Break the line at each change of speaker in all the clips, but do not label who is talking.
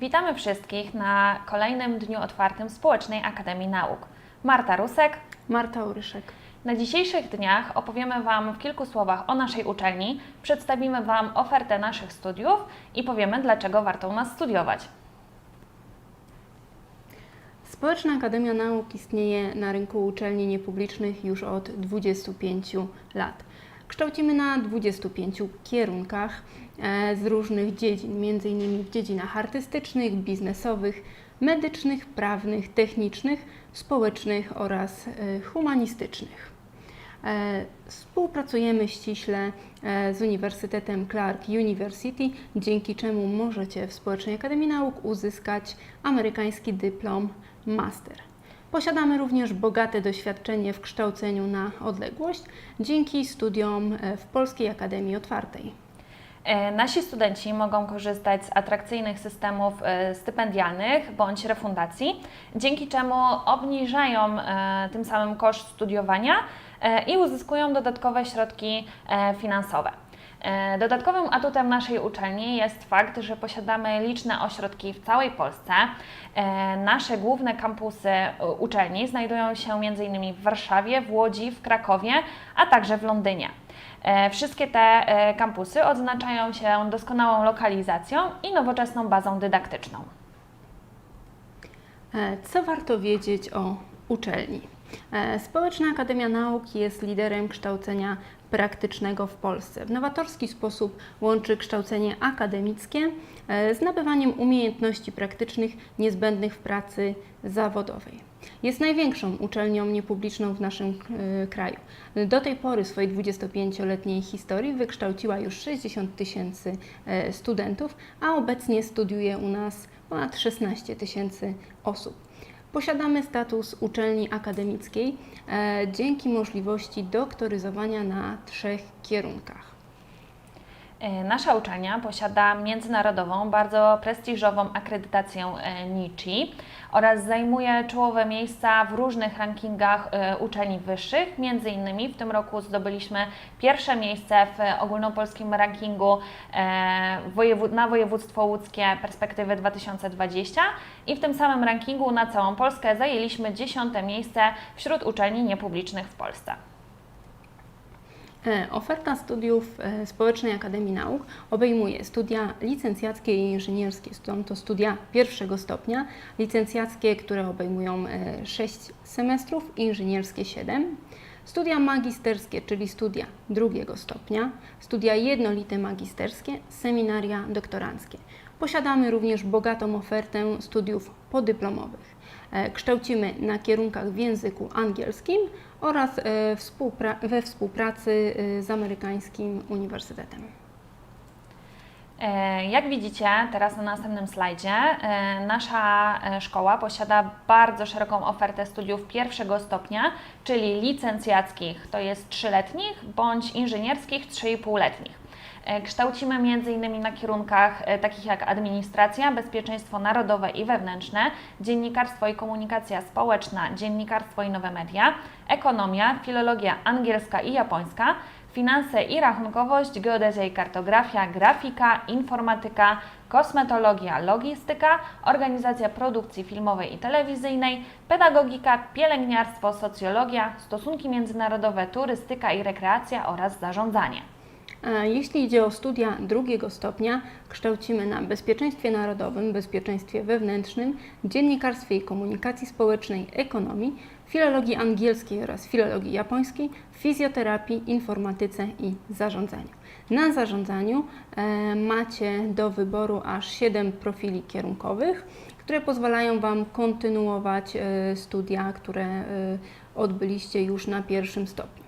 Witamy wszystkich na kolejnym dniu otwartym Społecznej Akademii Nauk. Marta Rusek.
Marta Uryszek.
Na dzisiejszych dniach opowiemy Wam w kilku słowach o naszej uczelni, przedstawimy Wam ofertę naszych studiów i powiemy, dlaczego warto u nas studiować.
Społeczna Akademia Nauk istnieje na rynku uczelni niepublicznych już od 25 lat. Kształcimy na 25 kierunkach e, z różnych dziedzin, m.in. w dziedzinach artystycznych, biznesowych, medycznych, prawnych, technicznych, społecznych oraz e, humanistycznych. E, Współpracujemy ściśle z Uniwersytetem Clark University, dzięki czemu możecie w Społecznej Akademii Nauk uzyskać amerykański dyplom master. Posiadamy również bogate doświadczenie w kształceniu na odległość dzięki studiom e, w Polskiej Akademii Otwartej.
E, Nasi studenci mogą korzystać z atrakcyjnych systemów e, stypendialnych bądź refundacji, dzięki czemu obniżają tym samym koszt studiowania i uzyskują dodatkowe środki finansowe. E, Dodatkowym atutem naszej uczelni jest fakt, że posiadamy liczne ośrodki w całej Polsce. E, Nasze główne kampusy e, uczelni znajdują się m.in. w Warszawie, w Łodzi, w Krakowie, a także w Londynie. Wszystkie te kampusy odznaczają się doskonałą lokalizacją i nowoczesną bazą dydaktyczną.
Co warto wiedzieć o uczelni? Społeczna Akademia Nauk jest liderem kształcenia praktycznego w Polsce. W nowatorski sposób łączy kształcenie akademickie e, z nabywaniem umiejętności praktycznych niezbędnych w pracy zawodowej. Jest największą uczelnią niepubliczną w naszym e, kraju. Do tej pory swojej 25-letniej historii wykształciła już 60 tysięcy e, studentów, a obecnie studiuje u nas ponad 16 tysięcy osób. Posiadamy status uczelni akademickiej e, dzięki możliwości doktoryzowania na trzech kierunkach.
E, Nasza uczelnia posiada międzynarodową, bardzo prestiżową akredytację e, NICI oraz zajmuje czołowe miejsca w różnych rankingach e, uczelni wyższych. Między innymi w tym roku zdobyliśmy pierwsze miejsce w ogólnopolskim rankingu na województwo łódzkie perspektywy 2020 i w tym samym rankingu na całą Polskę zajęliśmy dziesiąte miejsce wśród uczelni niepublicznych w Polsce.
E, Oferta studiów e, Społecznej Akademii Nauk obejmuje studia licencjackie i inżynierskie. Są to studia pierwszego stopnia, licencjackie, które obejmują 6 semestrów, inżynierskie 7. Studia magisterskie, czyli studia drugiego stopnia, studia jednolite magisterskie, seminaria doktoranckie. Posiadamy również bogatą ofertę studiów podyplomowych. E, Kształcimy na kierunkach w języku angielskim oraz e, we współpracy e, z amerykańskim uniwersytetem.
Jak widzicie teraz na następnym slajdzie, nasza szkoła posiada bardzo szeroką ofertę studiów pierwszego stopnia, czyli licencjackich, to jest trzyletnich, bądź inżynierskich, 3,5-letnich. E, Kształcimy m.in. na kierunkach e, takich jak administracja, bezpieczeństwo narodowe i wewnętrzne, dziennikarstwo i komunikacja społeczna, dziennikarstwo i nowe media, ekonomia, filologia angielska i japońska, finanse i rachunkowość, geodezja i kartografia, grafika, informatyka, kosmetologia, logistyka, organizacja produkcji filmowej i telewizyjnej, pedagogika, pielęgniarstwo, socjologia, stosunki międzynarodowe, turystyka i rekreacja oraz zarządzanie.
E, Jeśli idzie o studia drugiego stopnia, kształcimy na bezpieczeństwie narodowym, bezpieczeństwie wewnętrznym, dziennikarstwie i komunikacji społecznej, ekonomii, filologii angielskiej oraz filologii japońskiej, fizjoterapii, informatyce i zarządzaniu. Na zarządzaniu e, macie do wyboru aż 7 profili kierunkowych, które pozwalają Wam kontynuować e, studia, które odbyliście już na pierwszym stopniu.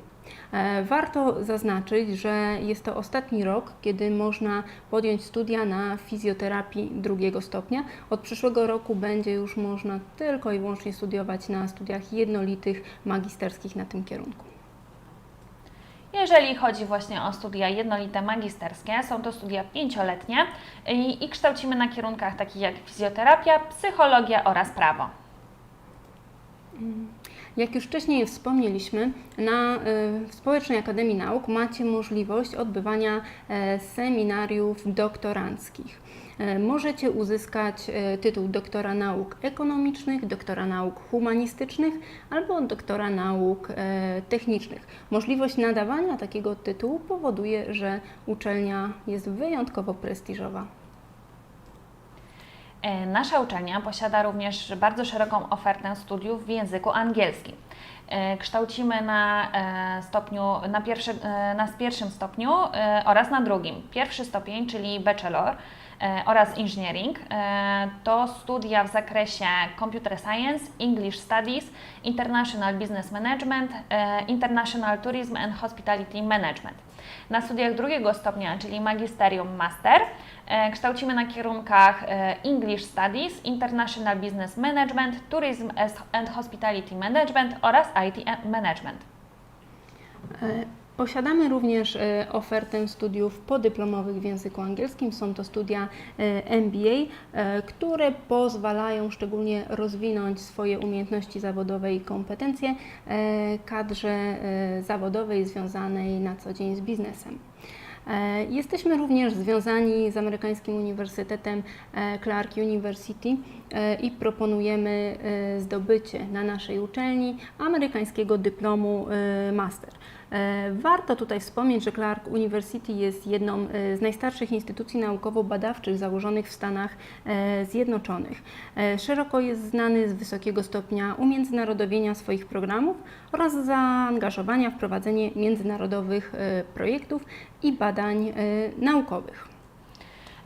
E, Warto zaznaczyć, że jest to ostatni rok, kiedy można podjąć studia na fizjoterapii drugiego stopnia. Od przyszłego roku będzie już można tylko i wyłącznie studiować na studiach jednolitych, magisterskich na tym kierunku.
Jeżeli chodzi właśnie o studia jednolite magisterskie, są to studia pięcioletnie i, i kształcimy na kierunkach takich jak fizjoterapia, psychologia oraz prawo.
Jak już wcześniej wspomnieliśmy, na y, w Społecznej Akademii Nauk macie możliwość odbywania e, seminariów doktoranckich. E, Możecie uzyskać e, tytuł doktora nauk ekonomicznych, doktora nauk humanistycznych albo doktora nauk e, technicznych. Możliwość nadawania takiego tytułu powoduje, że uczelnia jest wyjątkowo prestiżowa.
E, Nasza uczelnia posiada również bardzo szeroką ofertę studiów w języku angielskim. E, Kształcimy na e, stopniu, na, pierwszy, na pierwszym stopniu oraz na drugim. Pierwszy stopień, czyli bachelor oraz engineering, to studia w zakresie computer science, English studies, international business management, international tourism and hospitality management. Na studiach drugiego stopnia, czyli magisterium master, e, kształcimy na kierunkach e, English Studies, International Business Management, Tourism and Hospitality Management oraz IT Management.
Posiadamy również e, ofertę studiów podyplomowych w języku angielskim. Są to studia e, MBA, e, które pozwalają szczególnie rozwinąć swoje umiejętności zawodowe i kompetencje kadrze zawodowej związanej na co dzień z biznesem. Jesteśmy również związani z amerykańskim uniwersytetem Clark University i proponujemy zdobycie na naszej uczelni amerykańskiego dyplomu master. E, Warto tutaj wspomnieć, że Clark University jest jedną e, z najstarszych instytucji naukowo-badawczych założonych w Stanach e, Zjednoczonych. Szeroko jest znany z wysokiego stopnia umiędzynarodowienia swoich programów oraz zaangażowania w prowadzenie międzynarodowych projektów i badań naukowych.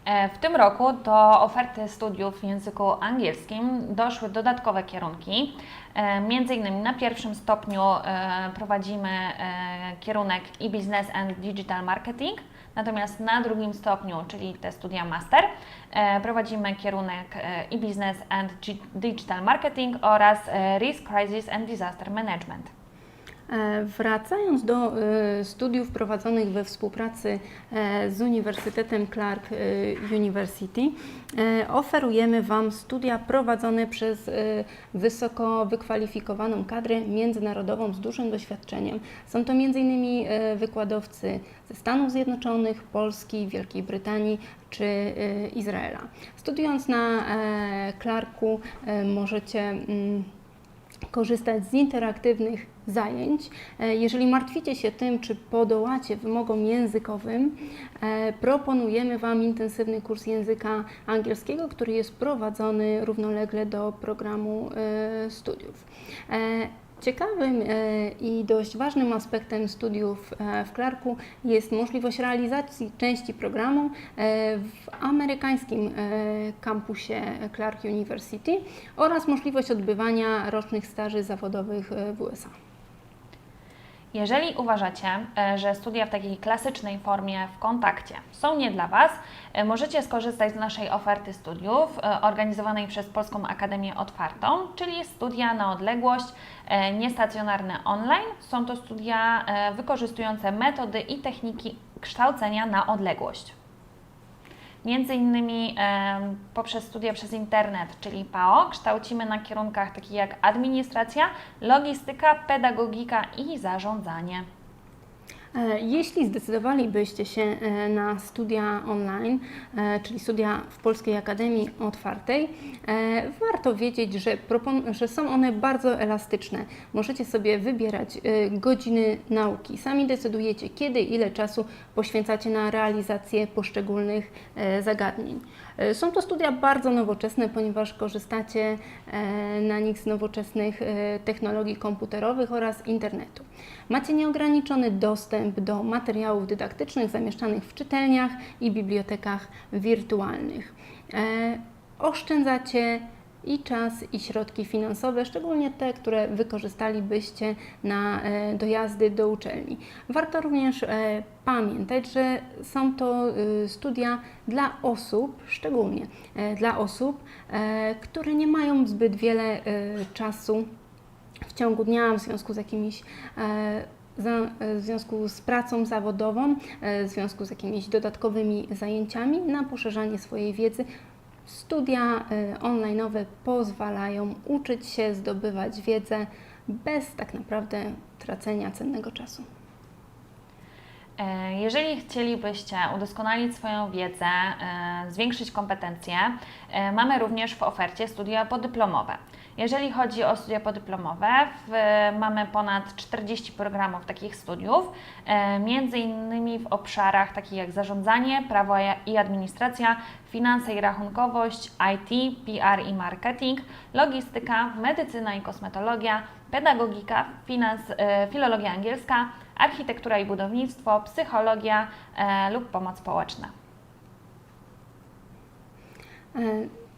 E, W tym roku do oferty studiów w języku angielskim doszły dodatkowe kierunki. E, Między innymi na pierwszym stopniu e, prowadzimy kierunek e-business and digital marketing, natomiast na drugim stopniu, czyli te studia master, prowadzimy kierunek e-business and Gi- digital marketing oraz risk crisis and disaster management.
E, Wracając do e, studiów prowadzonych we współpracy e, z Uniwersytetem Clark University, oferujemy Wam studia prowadzone przez wysoko wykwalifikowaną kadrę międzynarodową z dużym doświadczeniem. Są to m.in. wykładowcy ze Stanów Zjednoczonych, Polski, Wielkiej Brytanii czy Izraela. Studiując na Clarku możecie mm, korzystać z interaktywnych zajęć. E, Jeżeli martwicie się tym, czy podołacie wymogom językowym, e, proponujemy Wam intensywny kurs języka angielskiego, który jest prowadzony równolegle do programu e, studiów. Ciekawym i dość ważnym aspektem studiów w Clarku jest możliwość realizacji części programu w amerykańskim kampusie Clark University oraz możliwość odbywania rocznych staży zawodowych w USA.
Jeżeli uważacie, e, że studia w takiej klasycznej formie w kontakcie są nie dla Was, e, możecie skorzystać z naszej oferty studiów e, organizowanej przez Polską Akademię Otwartą, czyli studia na odległość, niestacjonarne online. Są to studia wykorzystujące metody i techniki kształcenia na odległość. Między innymi poprzez studia przez internet, czyli PAO, kształcimy na kierunkach takich jak administracja, logistyka, pedagogika i zarządzanie.
E, Jeśli zdecydowalibyście się e, na studia online, e, czyli studia w Polskiej Akademii Otwartej, warto wiedzieć, że, że są one bardzo elastyczne. Możecie sobie wybierać godziny nauki. Sami decydujecie, kiedy, ile czasu poświęcacie na realizację poszczególnych zagadnień. Są to studia bardzo nowoczesne, ponieważ korzystacie na nich z nowoczesnych technologii komputerowych oraz internetu. Macie nieograniczony dostęp do materiałów dydaktycznych zamieszczanych w czytelniach i bibliotekach wirtualnych. E, Oszczędzacie i czas, i środki finansowe, szczególnie te, które wykorzystalibyście na e, dojazdy do uczelni. Warto również e, pamiętać, że są to e, studia dla osób, szczególnie dla osób, które nie mają zbyt wiele czasu w ciągu dnia w związku z jakimiś w związku z pracą zawodową, e, w związku z jakimiś dodatkowymi zajęciami na poszerzanie swojej wiedzy. Studia e, online'owe pozwalają uczyć się, zdobywać wiedzę bez tak naprawdę tracenia cennego czasu.
E, Jeżeli chcielibyście udoskonalić swoją wiedzę, e, zwiększyć kompetencje, e, mamy również w ofercie studia podyplomowe. Jeżeli chodzi o studia podyplomowe, w, mamy ponad 40 programów takich studiów, między innymi w obszarach takich jak zarządzanie, prawo i administracja, finanse i rachunkowość, IT, PR i marketing, logistyka, medycyna i kosmetologia, pedagogika, finans, filologia angielska, architektura i budownictwo, psychologia e, lub pomoc społeczna.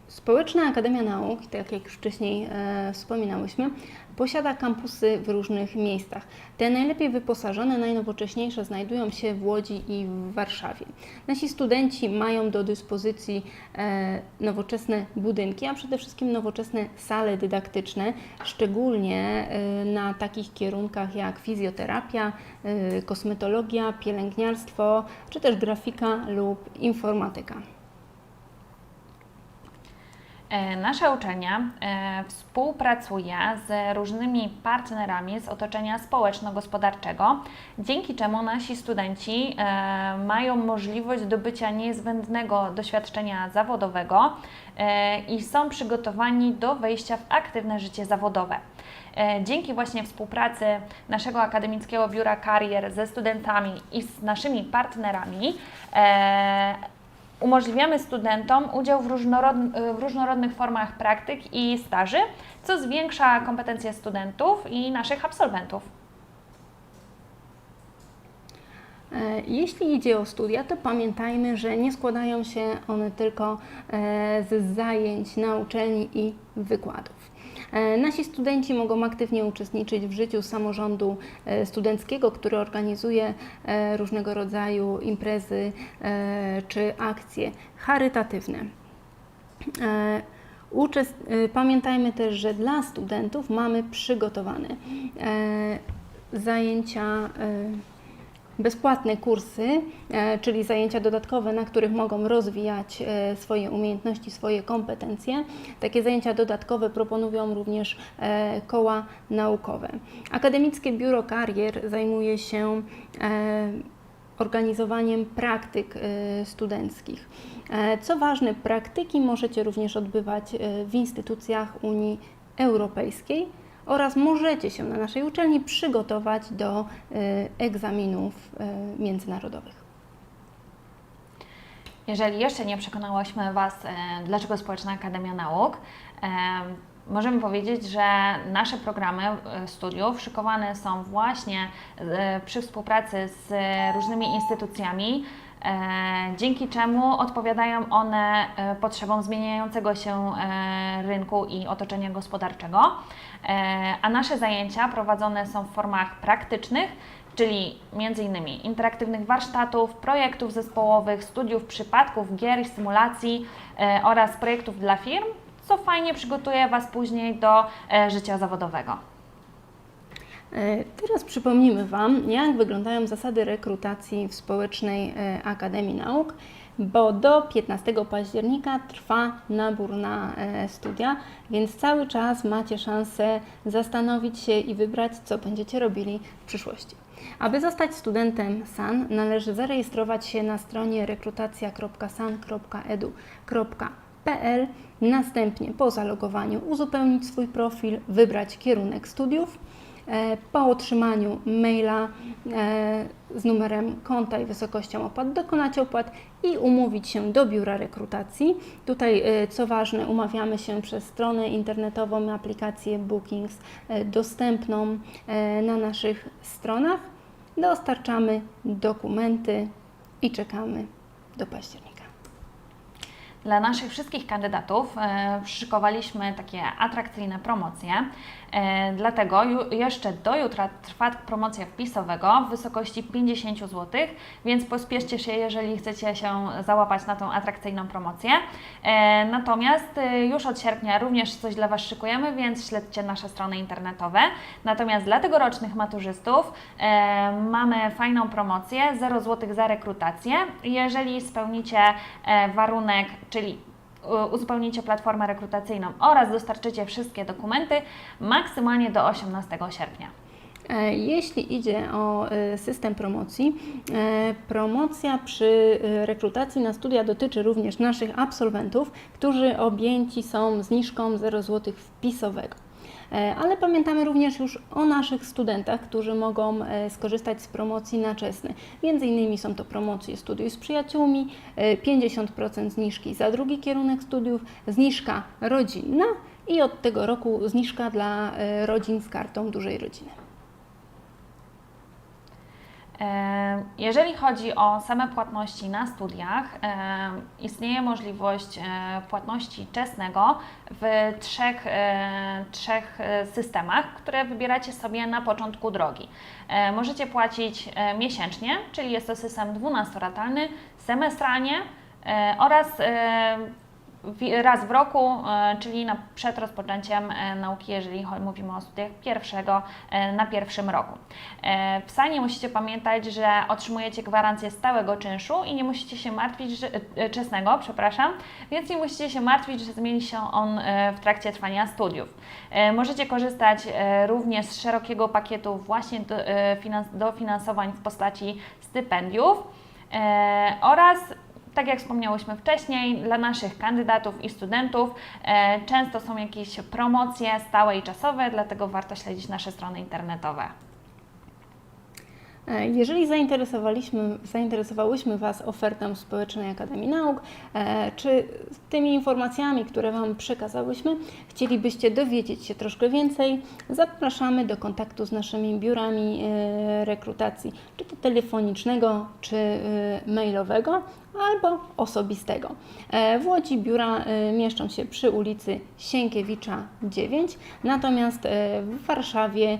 Społeczna Akademia Nauk, tak jak już wcześniej e, wspominałyśmy, posiada kampusy w różnych miejscach. Te najlepiej wyposażone, najnowocześniejsze znajdują się w Łodzi i w Warszawie. Nasi studenci mają do dyspozycji e, nowoczesne budynki, a przede wszystkim nowoczesne sale dydaktyczne, szczególnie e, na takich kierunkach jak fizjoterapia, e, kosmetologia, pielęgniarstwo, czy też grafika lub informatyka.
E, Nasza uczelnia e, współpracuje z różnymi partnerami z otoczenia społeczno-gospodarczego, dzięki czemu nasi studenci e, mają możliwość zdobycia niezbędnego doświadczenia zawodowego i są przygotowani do wejścia w aktywne życie zawodowe. Dzięki właśnie współpracy naszego akademickiego biura karier ze studentami i z naszymi partnerami umożliwiamy studentom udział w, w różnorodnych formach praktyk i staży, co zwiększa kompetencje studentów i naszych absolwentów.
E, Jeśli idzie o studia, to pamiętajmy, że nie składają się one tylko e, z zajęć na uczelni i wykładów. E, Nasi studenci mogą aktywnie uczestniczyć w życiu samorządu e, studenckiego, który organizuje e, różnego rodzaju imprezy czy akcje charytatywne. Uczest- Pamiętajmy też, że dla studentów mamy przygotowane zajęcia, bezpłatne kursy, e, czyli zajęcia dodatkowe, na których mogą rozwijać e, swoje umiejętności, swoje kompetencje. Takie zajęcia dodatkowe proponują również e, koła naukowe. Akademickie Biuro Karier zajmuje się organizowaniem praktyk studenckich. Co ważne, praktyki możecie również odbywać w instytucjach Unii Europejskiej oraz możecie się na naszej uczelni przygotować do e, egzaminów e, międzynarodowych.
Jeżeli jeszcze nie przekonałyśmy Was, e, dlaczego Społeczna Akademia Nauk, możemy powiedzieć, że nasze programy studiów szykowane są właśnie przy współpracy z różnymi instytucjami, dzięki czemu odpowiadają one e, potrzebom zmieniającego się e, rynku i otoczenia gospodarczego. E, A nasze zajęcia prowadzone są w formach praktycznych, czyli m.in. interaktywnych warsztatów, projektów zespołowych, studiów przypadków, gier i symulacji e, oraz projektów dla firm, co fajnie przygotuje Was później do e, życia zawodowego.
E, Teraz przypomnimy Wam, jak wyglądają zasady rekrutacji w Społecznej e, Akademii Nauk, bo do 15 października trwa nabór na e, studia, więc cały czas macie szansę zastanowić się i wybrać, co będziecie robili w przyszłości. Aby zostać studentem SAN, należy zarejestrować się na stronie rekrutacja.san.edu.pl, następnie po zalogowaniu uzupełnić swój profil, wybrać kierunek studiów. E, Po otrzymaniu maila e, z numerem konta i wysokością opłat dokonać opłat i umówić się do biura rekrutacji. Tutaj, e, co ważne, umawiamy się przez stronę internetową aplikację Bookings dostępną na naszych stronach. Dostarczamy dokumenty i czekamy do października.
Dla naszych wszystkich kandydatów e, takie atrakcyjne promocje. E, dlatego jeszcze do jutra trwa promocja wpisowego w wysokości 50 zł, więc pospieszcie się, jeżeli chcecie się załapać na tą atrakcyjną promocję. E, natomiast e, już od sierpnia również coś dla Was szykujemy, więc śledźcie nasze strony internetowe. Natomiast dla tegorocznych maturzystów mamy fajną promocję 0 zł za rekrutację. Jeżeli spełnicie warunek, czyli uzupełnicie platformę rekrutacyjną oraz dostarczycie wszystkie dokumenty maksymalnie do 18 sierpnia.
E, Jeśli idzie o e, system promocji, e, promocja przy rekrutacji na studia dotyczy również naszych absolwentów, którzy objęci są zniżką 0 zł wpisowego. E, Ale pamiętamy również już o naszych studentach, którzy mogą e, skorzystać z promocji na czesne. Między innymi są to promocje studiów z przyjaciółmi, e, 50% zniżki za drugi kierunek studiów, zniżka rodzinna i od tego roku zniżka dla e, rodzin z kartą dużej rodziny.
Jeżeli chodzi o same płatności na studiach, istnieje możliwość e, płatności czesnego w trzech, e, trzech e, systemach, które wybieracie sobie na początku drogi. Możecie płacić miesięcznie, czyli jest to system 12-ratalny, semestralnie oraz raz w roku, e, czyli na, przed rozpoczęciem e, nauki, jeżeli mówimy o studiach pierwszego e, na pierwszym roku. W SANie musicie pamiętać, że otrzymujecie gwarancję stałego czynszu i nie musicie się martwić, że, czesnego, przepraszam, więc nie musicie się martwić, że zmieni się on w trakcie trwania studiów. Możecie korzystać również z szerokiego pakietu właśnie do, finans- dofinansowań w postaci stypendiów oraz tak jak wspomniałyśmy wcześniej, dla naszych kandydatów i studentów e, często są jakieś promocje stałe i czasowe, dlatego warto śledzić nasze strony internetowe.
E, Jeżeli zainteresowaliśmy, zainteresowałyśmy Was ofertą Społecznej Akademii Nauk, e, czy tymi informacjami, które Wam przekazałyśmy, chcielibyście dowiedzieć się troszkę więcej, zapraszamy do kontaktu z naszymi biurami e, rekrutacji, czy to telefonicznego, czy mailowego, albo osobistego. E, W Łodzi biura e, mieszczą się przy ulicy Sienkiewicza 9, natomiast e, w Warszawie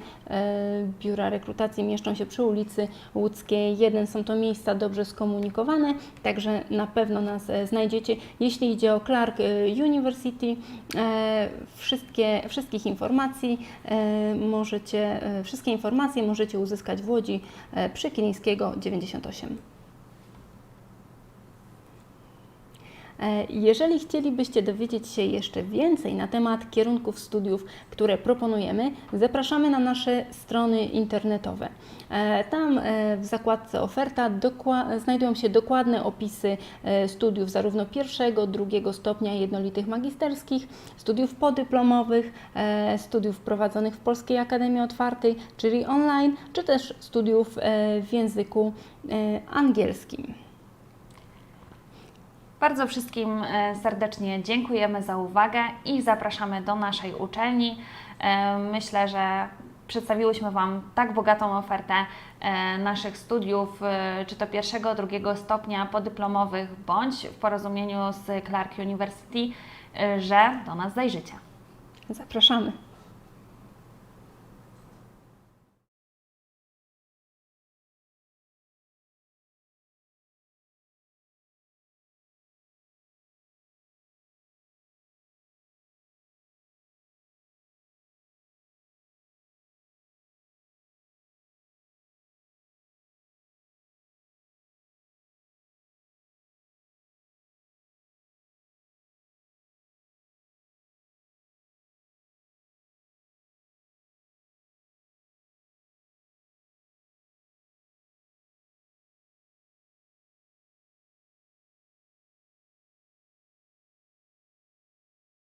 biura rekrutacji mieszczą się przy ulicy Łódzkiej 1. Są to miejsca dobrze skomunikowane, także na pewno nas znajdziecie. Jeśli idzie o Clark University, wszystkie, wszystkich informacji możecie, wszystkie informacje możecie uzyskać w Łodzi przy Kilińskiego 98. E, Jeżeli chcielibyście dowiedzieć się jeszcze więcej na temat kierunków studiów, które proponujemy, zapraszamy na nasze strony internetowe. E, Tam e, w zakładce oferta znajdują się dokładne opisy e, studiów zarówno pierwszego, drugiego stopnia jednolitych magisterskich, studiów podyplomowych, e, studiów prowadzonych w Polskiej Akademii Otwartej, czyli online, czy też studiów e, w języku e, angielskim.
Bardzo wszystkim e, serdecznie dziękujemy za uwagę i zapraszamy do naszej uczelni. E, Myślę, że przedstawiłyśmy Wam tak bogatą ofertę e, naszych studiów, czy to pierwszego, drugiego stopnia podyplomowych, bądź w porozumieniu z Clark University, że do nas zajrzycie.
Zapraszamy.